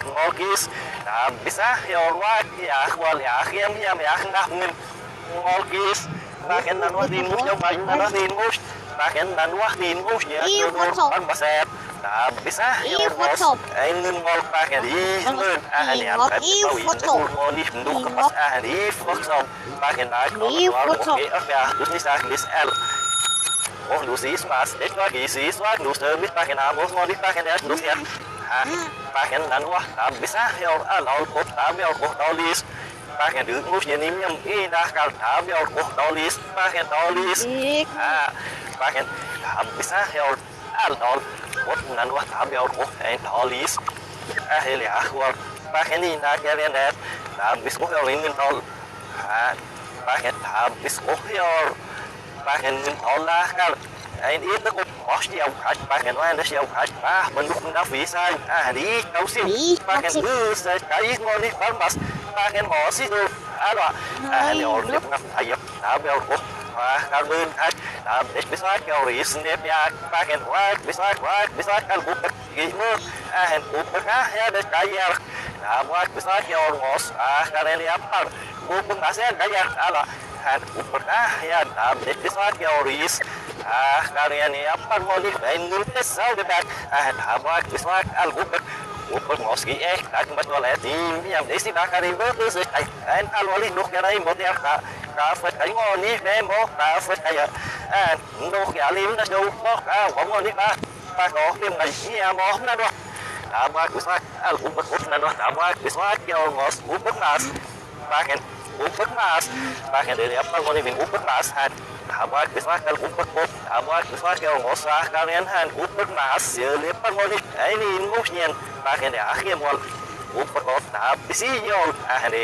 wak ngolkis na bisa ya wak ya wal ya khiam ya ya na ngin ngolkis pakai nan wah din mus jauh maju nan din mus pakai nan wah din mus ya Ih, dulu foto. kan baset na bisa ya Ih, bos foto. ai ngin ngol pakai di ngin ah ni Ih, apa ih, tahu foto. ini mau di nduk Ih, ke pas ah di foto pakai na Ih, foto. oke ya terus ni sah dis l Oh, du siehst was. Ich war die siehst was. Du siehst pakai nama, mau dipakai der du ya. Ah, pakai nan wah, bisa ya al kok tam ya kok tulis. Pakai được ngus ya nim nhầm i na kal tam ya kok tulis. Pakai tulis. Ik. Ah, tam bisa ya al kok nan wah tam ya kok en tulis. Ah, hele akhwar. Pakai ni na kalian net. Tam bis kok ya ringin tol. Ah, pakai tam bis kok ya pakai olah kan anh ít nó cũng hosti au hat paken wa nda si au hat ah menduk visa ah di kau si paken bus kai ngoni palmas paken osi do alwa ah ni or ni ngap ayap na be or kop ah kar bun hat na bis bisat kau ris ne ya paken wa bisat wa bisat kal bup gi ah en bup ka ya de kai ya na wa bisat ya or ah kar ni apar bup ngasen kai ya ala hat bup ya na bis kau ris Ah, ini apa mau di pengen kesal debat. Ah, bismak al gubek. Gubek ngoski eh, tak tempat toilet ini yang desi tak kari betul sih. Eh, kan al wali dok kira imbo dia ka ka fet kai ngoni demo ka fet kaya. Ah, dok ya lim dah jauh kok ka ngomong ni ka. Pa ko lim ngai iya mo na do. Apa bismak al gubek gubek na do. Bismak yo ngos dari apa. Abad Habak is like the Upperpop, Abuak Bakon was a gaven hand, Upper Mass, Lipper Mod, any motion, back in the Achimol, Upperhop Bis young, and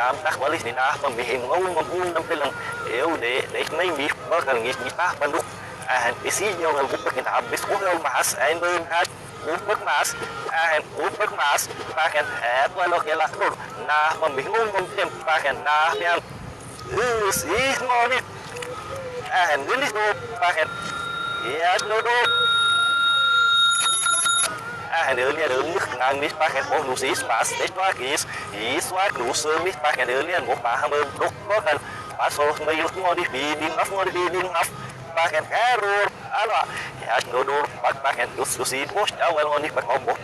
I'm not on being won't fill them. You de may be burger is not look, and we see young Upper Knab is Uh Mass, and the hat Upper Mass, and Upper Mass, Fak and Habilla, Nah von Bihuan, Faken Nao Sony. and win this goal and yes no goal and earlier earlier and miss back and ball lose his pass this back is his back lose miss back and earlier and một ba hammer đục bớt and pass over mới use ngồi đi beating up ngồi đi beating up back and error alo yes no goal back back and lose lose his push out well on it but một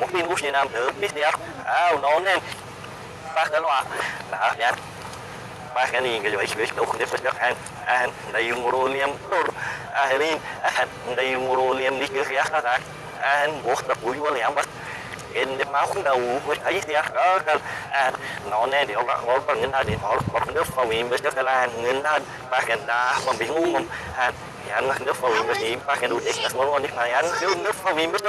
một min push nam thử miss đi out no name back alo là yes ማኸኒ እንግሊሽ ቤሽ ነው ኩደ ፈሽ አን አን እንዳይሙሮኒየም aan አህሪን አን እንዳይሙሮኒየም ሊክ ያኸታክ አን ቦክታ ቡይ ወል ያምባት in de maand nou hoe hij is ja en en nou nee die ook ook van die ook van de van wie best wel aan in dat pak en daar van bij moe om en nog de van pak en doet ik dat niet maar ja de de van aan best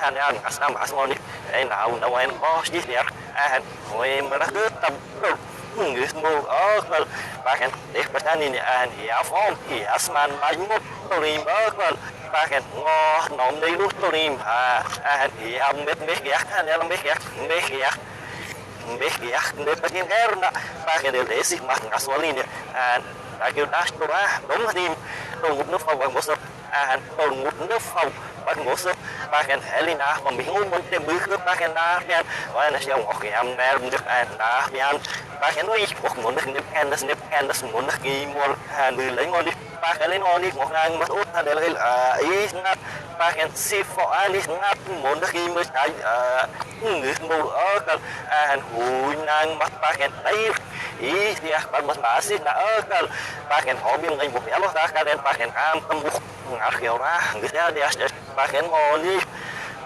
en als nou als maar niet. Een nou nou en maar ba cái ngò nộm đi lúc tôi à à thì ông biết biết ghét anh em biết ghét biết ghét biết ghét để bắt những cái đó ba cái đều để xịt mặt ngã xuống lên à đã kêu À, an on một nước phòng, bắt ngủ sức ba cái thể lên đá mà mình không muốn tìm bước nước ba cái đá mian và nó sẽ ngọc cái em nè được anh đá mian ba cái nói một muốn được nếp an đất nếp an đất muốn được ghi mua hàng người lấy ngon đi. Ba cái lấy ngon đi một nàng mất út. Là lấy là ý ngắt ba cái si phỏ an à, đi ngắt muốn được ghi mới trái à, người mua ở cái anh hùi nàng mất ba cái đấy họ biên ngay một cái đó cái đến ba cái am tâm bục ngắt kiểu ra người ta đi ba cái ngon đi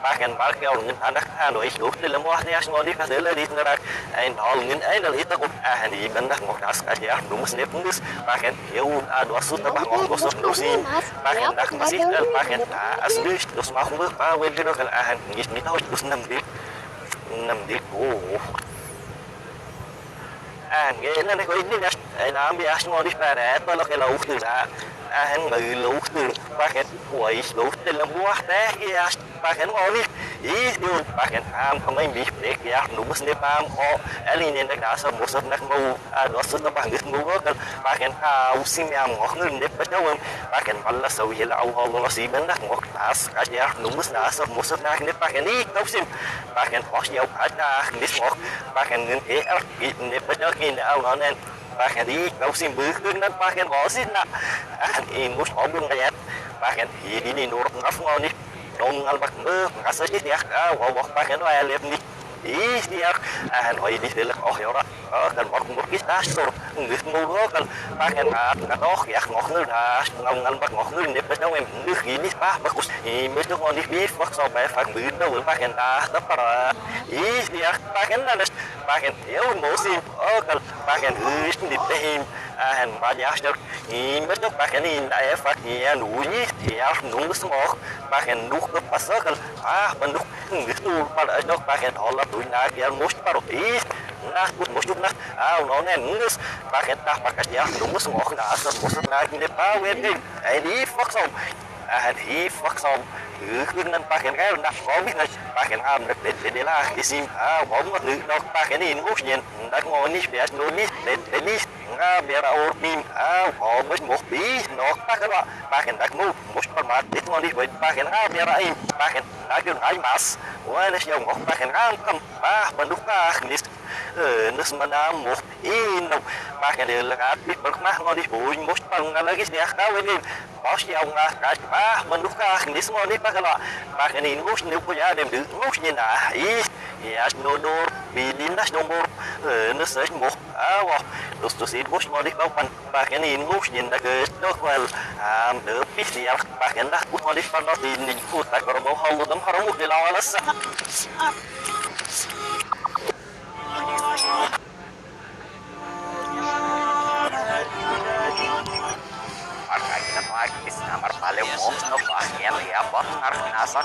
pakai parkir orang anak itu dalam wah dia semua dia kasih lagi nerak ein hal ngin ein dal itu kok ah di bendak ngok nas aja rumus ne punggus pakai eu adu asu tabah ngok gosok pakai dak masih dal pakai asli terus mau ber pa wel dia kan ah ngis ni tahu terus enam di enam di oh ಹಂಗೆ ಕೊಯ್ದಿನ ನಾಂಬಿ ಅಷ್ಟು ನೋಡಿಸ್ತಾರೆ ತೊಲಕೆಲ್ಲ ಹೋಗ್ತಿಲ್ಲ ಹಂಗ ಇಲ್ಲ ಹೋಗ್ತಿಲ್ಲ ಪಾಕೆಟ್ ವಯಸ್ಸು ಹೋಗ್ತಿಲ್ಲ ಮೂವತ್ತೇ ಅಷ್ಟು ಪಾಕೆಟ್ ನೋಡಿ Izbil pakken ham kom in bich pek ja nubus ne pam o ali ne nak asa bosot nak mau ados na bang git ngu kan pakken ha usim ya mo ngin ne petawen pakken alla saw hila au Allah si ben nak ngok tas ka ja nubus na asa bosot nak ne pakken ik tau sim pakken hos ya ada nis mo pakken na an in mus obung ya pakken nur Dongal bak me, rasa ya dia, wah wah niet, no ni, is dia, ah no ini dia lah, oh yora, kan orang murkis dasur, nggak mulu kan, pakai nat, nggak noh ya, ngoh nul das, ngongal bak ngoh nul, dia pernah em, ik ini pah bagus, ini niet ngoh nih bis, bak sampai fak bin, no pakai nat, apa, is dia, pakai nat, pakai, ya musim, oh kan, pakai is di tim, en maar ja snor met de en in de e en pakken ni i af nung dus mok pak en nuk no pasakal ah banduk ngis de pal a pak en hola tu na most parot i na ah no nen ngis paket tak pak ja nung dus mok na as mos in de pa we ding en i fak som en i fak som u kom am de de de isim ah hom ngut nak pak en in dat ngoni spes no ni de nga bera ormin a homes mochbi nok paken wa paken dak mu mus permat dit mo dit wait paken nga bera in paken agun hai mas wan es yong paken nga kam pa banduk pa nis nes manam mo in no paken de lagat dit berk mah mo dit buin mus pang nga lagi sia ka wen in bos yong nga kas pa banduk ka nis mo dit paken wa paken in mus nu punya dem dit mus ni na i ya no dor bi dinas nomor nes es mo a wa dus dus it bos mo di pa pan pa ken ni mus ni da ke do wel am de pis ya pa ken da bus mo di pa no tin ni ku ta ko mo ha mo dam ha mo de la wala sa Marka kita magis na marpale mo no pa yan ya pa ngar nasar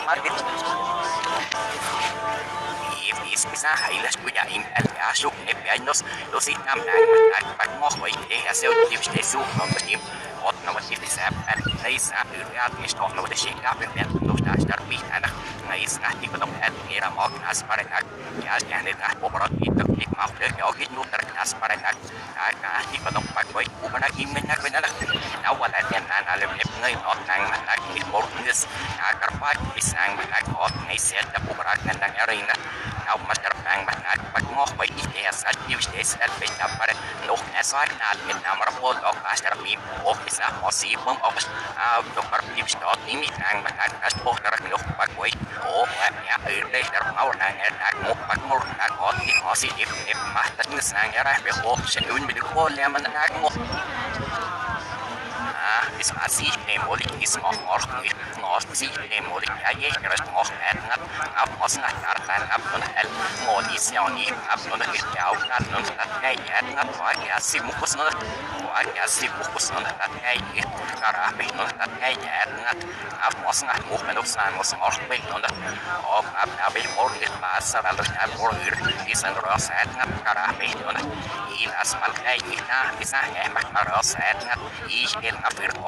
market Ibis bisa hailas punya im el asuk ne pianos los itam na mat pat mo hoy e asel tips de su no nim ot no mat tips sap al leis a uriat mis no de shika ben ben no sta star pi ana leis na ti kodom el era mo nas para nak ya ya ne na pobrot itu ik mau de yo git no ter nas para nak ka ka ti kodom pak boy ubana im na ben ala na wala den na na le ne ngai ot nang importance nakakarbag isang manakot na iset na pumarak na nangarina na umatarpang manak pagmok may ideas at useless at pinapar nuk nasar na almin na marapod o kasarmim o isa posibong o dumarpim stot imit ng manak at pumarak nuk pagway o kanya ilay darmaw na nganak mo pagmur na kot ni kosi if if mahtat na sangarah behok siya yun binuko leman na nagmok isma siidne molik isma orkni ngos siidne molik ya ye kras ngos etnat ngap mos ngat tartan ngap nun el ngoli sioni ngap nun el yau ngat nun ngat ya ye ngat wa ya si mukus nun wa ya si mukus nun ngat ya ye kara pe nun ngat ya ye ngat ngap mos ngat muk menuk san mos ngor pe nun op ap na be mor ngat pasar al ngat mor isan ros etnat kara pe nun ilas mal ya ye na isa emak maros etnat ich el ngapir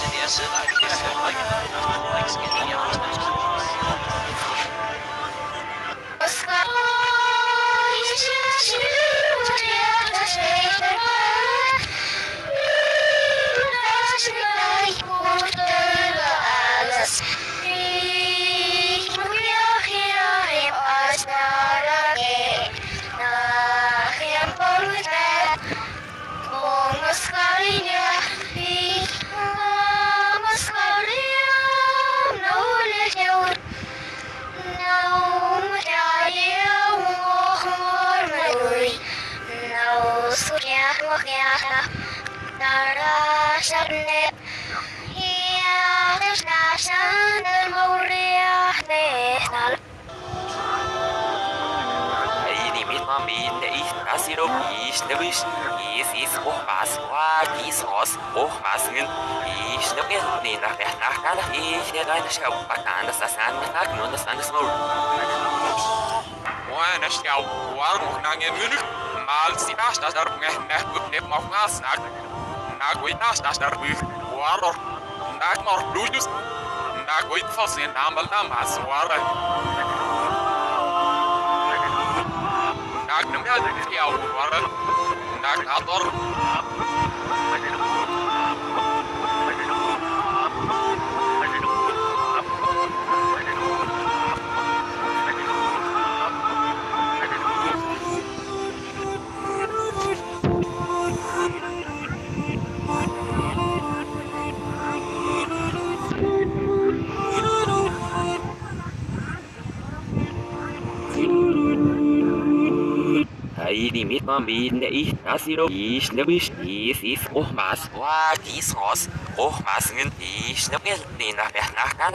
yes and yes, and I just feel like, like skinny out. Mokhya Nara Sagnip Hiya Krishna Sandal Maurya Nehnal Amin ich Nasiro ich nebisch hoch was war dies aus hoch was hin ich noch ihr ne nach ich der reine schau was das an nach nur lange München. Si nas das dar ngeh neh gut nep mau ngas nak nak wit nas das dar bu waror nak mor dudus nak wit fasin namal namas wara nak nem ya yaw wara nak ator Mine oh, ich nasiro ich nebisch is is rohmas wa dis ros rohmasen ich nebisch nina nach nach